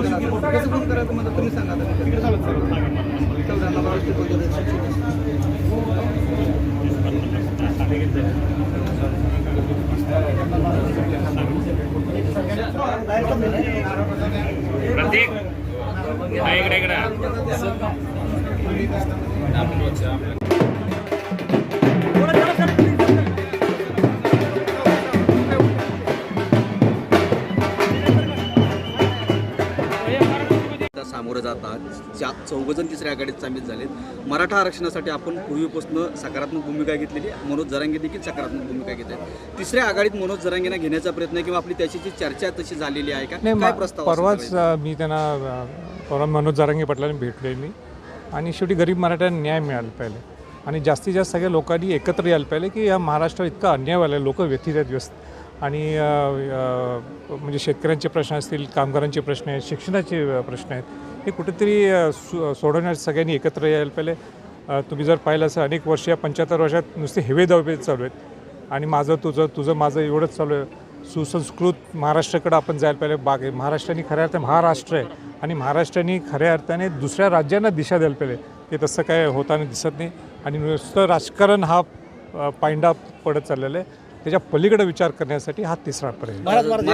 कसं कोण करायचं मला तुम्ही सांगा आता. चौऱ्याण्णव बावीस सामोरं जात आहात चा चौघजण तिसऱ्या आघाडीत सामील झालेत. मराठा आरक्षणासाठी आपण पूर्वीपासून सकारात्मक भूमिका घेतलेली. मनोज जरांगे देखील सकारात्मक भूमिका घेत आहेत. तिसऱ्या आघाडीत मनोज जरांगेंना घेण्याचा प्रयत्न किंवा आपली त्याची जी चर्चा तशी झालेली आहे का? नाही काय प्रस्ताव परवाच मी त्यांना परवा मनोज जारांगे पाटलांनी भेटले मी आणि शेवटी गरीब मराठ्यांना न्याय मिळाला पाहिजे आणि जास्तीत जास्त सगळ्या लोकांनी एकत्र यायला पाहिजे की या महाराष्ट्रात इतका अन्याय व्हायला लोक व्यथित व्यस्त. आणि म्हणजे शेतकऱ्यांचे प्रश्न असतील कामगारांचे प्रश्न आहेत शिक्षणाचे प्रश्न आहेत हे कुठेतरी सो सोडवण्यास सगळ्यांनी एकत्र यायला पाहिजे. तुम्ही जर पाहिलं असं अनेक वर्ष या पंच्याहत्तर वर्षात नुसते हेवे दवे चालू आहेत. आणि माझं तुझं तुझं माझं एवढंच चालू आहे. सुसंस्कृत महाराष्ट्राकडे आपण जायला पाहिजे. बाग आहे महाराष्ट्राने खऱ्या अर्थाने महाराष्ट्र आहे. आणि महाराष्ट्राने खऱ्या अर्थाने दुसऱ्या राज्यांना दिशा द्यायला पाहिजे. ते तसं काय होताना दिसत नाही. आणि नुसतं राजकारण हा अ, पायंडा पडत चाललेला आहे. त्याच्या पलीकडे विचार करण्यासाठी हा तिसरा पर्याय.